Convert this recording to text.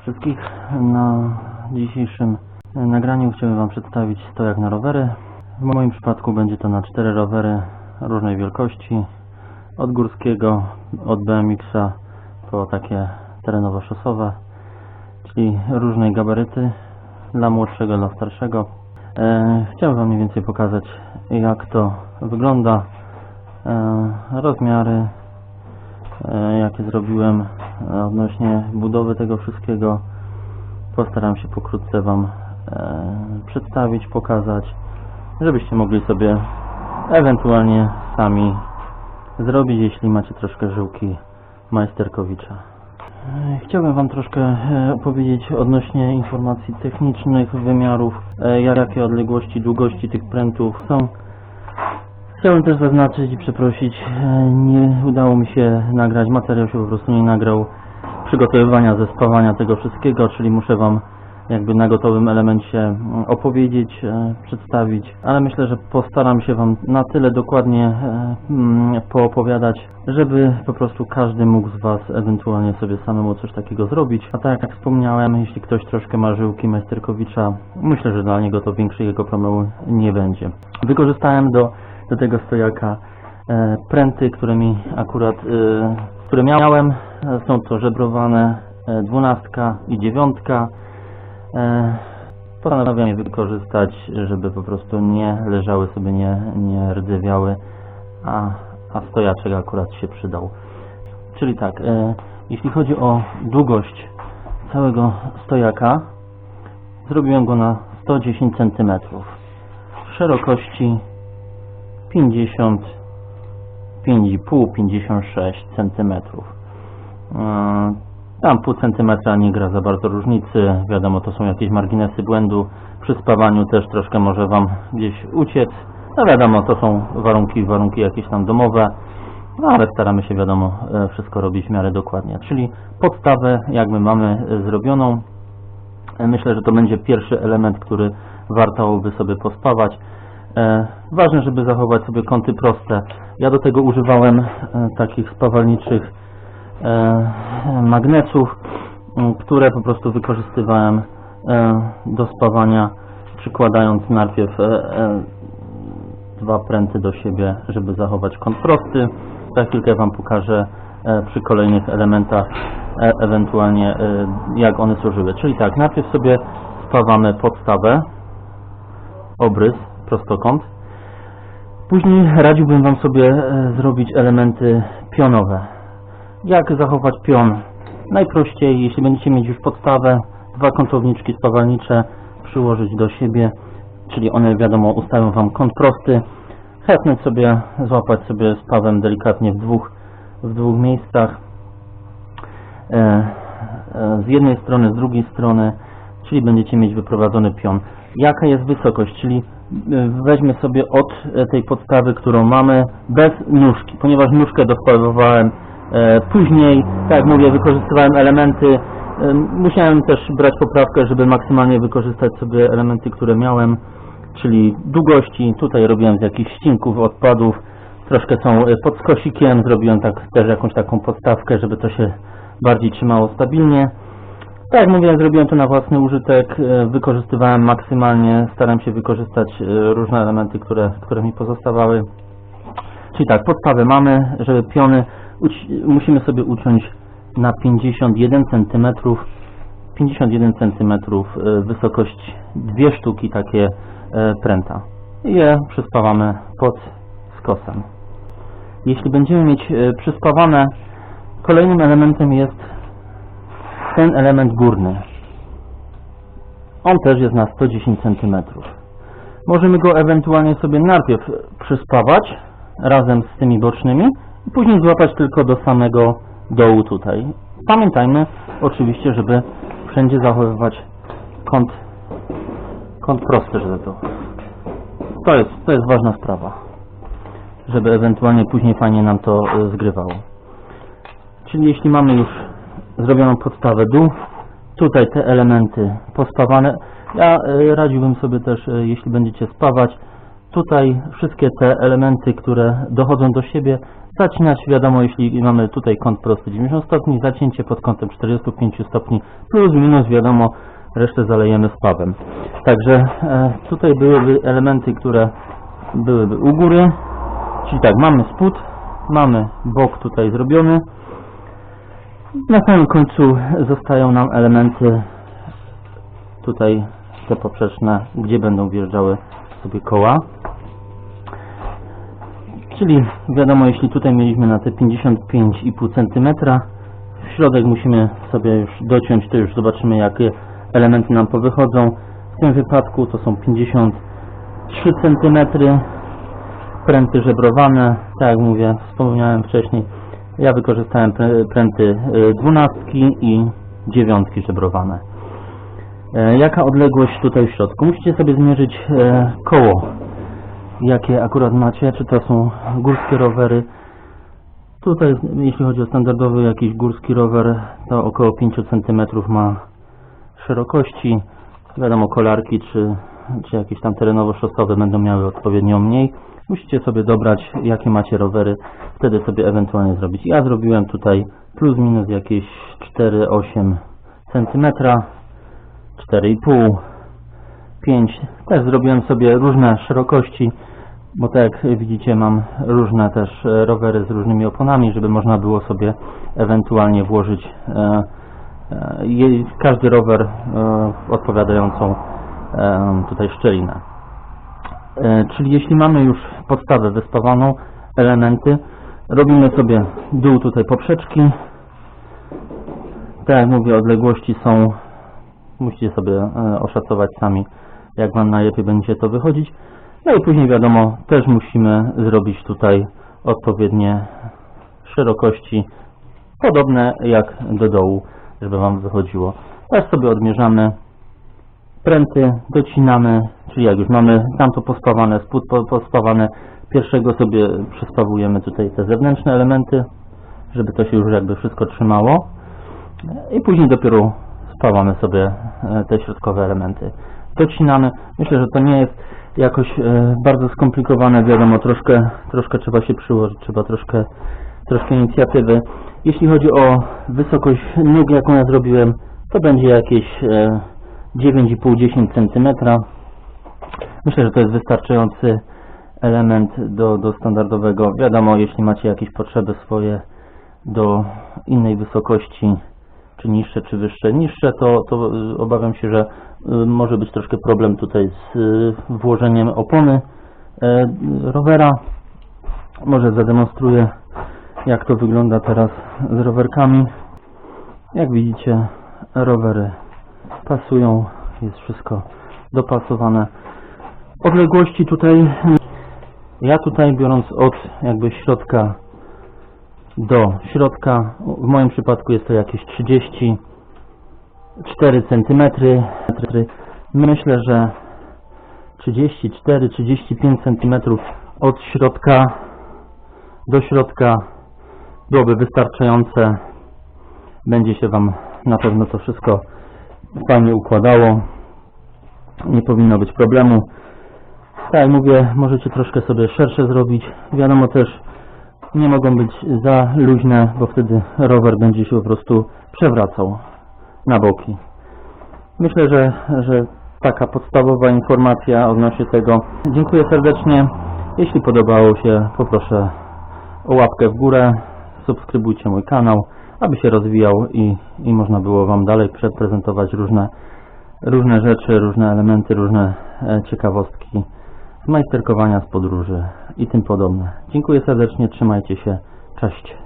Wszystkich. Na dzisiejszym nagraniu chciałbym Wam przedstawić stojak na rowery. W moim przypadku będzie to na cztery rowery różnej wielkości. Od górskiego, od BMX-a po takie terenowo-szosowe, czyli różnej gabaryty dla młodszego, dla starszego. E, chciałem Wam mniej więcej pokazać jak to wygląda, e, rozmiary, e, jakie zrobiłem e, odnośnie budowy tego wszystkiego. Postaram się pokrótce Wam e, przedstawić, pokazać, żebyście mogli sobie ewentualnie sami zrobić, jeśli macie troszkę żyłki majsterkowicza. E, Chciałbym Wam troszkę e, opowiedzieć odnośnie informacji technicznych, wymiarów, e, jakie odległości, długości tych prętów są. Chciałem też zaznaczyć i przeprosić, e, nie udało mi się nagrać, materiał się po prostu nie nagrał przygotowywania, zespawania tego wszystkiego, czyli muszę Wam jakby na gotowym elemencie opowiedzieć, e, przedstawić, ale myślę, że postaram się Wam na tyle dokładnie e, poopowiadać, żeby po prostu każdy mógł z Was ewentualnie sobie samemu coś takiego zrobić. A tak jak wspomniałem, jeśli ktoś troszkę ma żyłki Majsterkowicza, myślę, że dla niego to większej jego problemu nie będzie. Wykorzystałem do, do tego stojaka e, pręty, które mi akurat, e, które miałem, E, są to żebrowane dwunastka i dziewiątka. Postanowiłem je wykorzystać, żeby po prostu nie leżały sobie, nie, nie rdzewiały, a, a stojaczek akurat się przydał. Czyli tak, jeśli chodzi o długość całego stojaka, zrobiłem go na 110 cm. Szerokości 50 5,5-56 cm. Tam pół centymetra nie gra za bardzo różnicy. Wiadomo, to są jakieś marginesy błędu. Przy spawaniu też troszkę może Wam gdzieś uciec. No wiadomo, to są warunki, warunki jakieś tam domowe. No ale staramy się, wiadomo, e, wszystko robić w miarę dokładnie. Czyli podstawę jakby mamy e, zrobioną. E, Myślę, że to będzie pierwszy element, który warto by sobie pospawać. E, ważne, żeby zachować sobie kąty proste. Ja do tego używałem e, takich spawalniczych e, magnesów, które po prostu wykorzystywałem do spawania, przykładając najpierw dwa pręty do siebie, żeby zachować kąt prosty. Za chwilkę Wam pokażę przy kolejnych elementach ewentualnie jak one służyły. Czyli tak, najpierw sobie spawamy podstawę, obrys, prostokąt. Później radziłbym Wam sobie e, zrobić elementy pionowe. Jak zachować pion? Najprościej, jeśli będziecie mieć już podstawę, dwa kątowniczki spawalnicze przyłożyć do siebie, czyli one wiadomo ustawią Wam kąt prosty. Hepnąć sobie, złapać sobie spawem delikatnie w dwóch, w dwóch miejscach. E, e, z jednej strony, z drugiej strony, czyli będziecie mieć wyprowadzony pion. Jaka jest wysokość, czyli weźmy sobie od e, tej podstawy, którą mamy, bez nóżki, ponieważ nóżkę dospawowałem e, później, tak jak mówię, wykorzystywałem elementy, e, musiałem też brać poprawkę, żeby maksymalnie wykorzystać sobie elementy, które miałem, czyli długości, tutaj robiłem z jakichś ścinków, odpadów, troszkę są e, pod skosikiem, zrobiłem tak też jakąś taką podstawkę, żeby to się bardziej trzymało stabilnie. Tak jak mówiłem, zrobiłem to na własny użytek, e, wykorzystywałem maksymalnie, staram się wykorzystać e, różne elementy, które, które mi pozostawały. Czyli tak, podstawę mamy, żeby piony musimy sobie uciąć na 51 cm 51 cm wysokość dwie sztuki takie e, pręta. I je przyspawamy pod skosem. Jeśli będziemy mieć przyspawane, kolejnym elementem jest ten element górny. On też jest na 110 cm. Możemy go ewentualnie sobie najpierw przyspawać razem z tymi bocznymi i później złapać tylko do samego dołu tutaj. Pamiętajmy oczywiście, żeby wszędzie zachowywać kąt, kąt prosty, żeby to. To jest, to jest ważna sprawa, żeby ewentualnie później fajnie nam to e, zgrywało. Czyli jeśli mamy już zrobioną podstawę dół, tutaj te elementy pospawane, ja e, radziłbym sobie też, e, jeśli będziecie spawać, tutaj wszystkie te elementy, które dochodzą do siebie, zacinać, wiadomo, jeśli mamy tutaj kąt prosty 90 stopni, zacięcie pod kątem 45 stopni, plus minus, wiadomo, resztę zalejemy spawem. Także e, tutaj byłyby elementy, które byłyby u góry, czyli tak, mamy spód, mamy bok tutaj zrobiony, na samym końcu zostają nam elementy tutaj te poprzeczne, gdzie będą wjeżdżały sobie koła. Czyli wiadomo, jeśli tutaj mieliśmy na te 55,5 cm, w środek musimy sobie już dociąć, to już zobaczymy jakie elementy nam powychodzą. W tym wypadku to są 53 cm, pręty żebrowane, tak jak mówię, wspomniałem wcześniej, ja wykorzystałem prę- pręty y, dwunastki i dziewiątki żebrowane. E, Jaka odległość tutaj w środku? Musicie sobie zmierzyć e, koło, jakie akurat macie, czy to są górskie rowery. Tutaj, jeśli chodzi o standardowy jakiś górski rower, to około 5 cm ma szerokości. Wiadomo, kolarki czy, czy jakieś tam terenowo-szosowe będą miały odpowiednio mniej. Musicie sobie dobrać, jakie macie rowery, wtedy sobie ewentualnie zrobić. Ja zrobiłem tutaj plus minus jakieś 4-8 cm, 4,5, 5. Też zrobiłem sobie różne szerokości, bo tak jak widzicie mam różne też e, rowery z różnymi oponami, żeby można było sobie ewentualnie włożyć e, e, każdy rower e, odpowiadającą tutaj szczelinę. E, Czyli jeśli mamy już podstawę wyspawaną, elementy, robimy sobie dół tutaj poprzeczki. Tak jak mówię, odległości są, musicie sobie e, oszacować sami, jak Wam najlepiej będzie to wychodzić. No i później wiadomo, też musimy zrobić tutaj odpowiednie szerokości, podobne jak do dołu, żeby Wam wychodziło. Teraz sobie odmierzamy pręty docinamy, czyli jak już mamy tamto pospawane, spód po- pospawane, pierwszego sobie przyspawujemy tutaj te zewnętrzne elementy, żeby to się już jakby wszystko trzymało i później dopiero spawamy sobie e, te środkowe elementy. Docinamy. Myślę, że to nie jest jakoś e, bardzo skomplikowane, wiadomo, troszkę, troszkę trzeba się przyłożyć, trzeba troszkę, troszkę inicjatywy. Jeśli chodzi o wysokość nóg, jaką ja zrobiłem, to będzie jakieś e, 9,5-10 cm. Myślę, że to jest wystarczający element do, do standardowego. Wiadomo, jeśli macie jakieś potrzeby swoje do innej wysokości, czy niższe, czy wyższe. Niższe to, to y, obawiam się, że y, może być troszkę problem tutaj z y, włożeniem opony e, rowera. Może zademonstruję, jak to wygląda teraz z rowerkami. Jak widzicie, rowery pasują, jest wszystko dopasowane. Odległości tutaj, ja tutaj biorąc od jakby środka do środka, w moim przypadku jest to jakieś 34 cm. Myślę, że 34-35 cm od środka do środka byłoby wystarczające. Będzie się Wam na pewno to wszystko fajnie układało. Nie powinno być problemu. Tak jak mówię, możecie troszkę sobie szersze zrobić. Wiadomo też, nie mogą być za luźne, bo wtedy rower będzie się po prostu przewracał na boki. Myślę, że, że taka podstawowa informacja odnośnie tego. Dziękuję serdecznie. Jeśli podobało się, poproszę o łapkę w górę. Subskrybujcie mój kanał, aby się rozwijał i, i można było Wam dalej przeprezentować różne, różne rzeczy, różne elementy, różne e, ciekawostki z majsterkowania z podróży i tym podobne. Dziękuję serdecznie, trzymajcie się, cześć.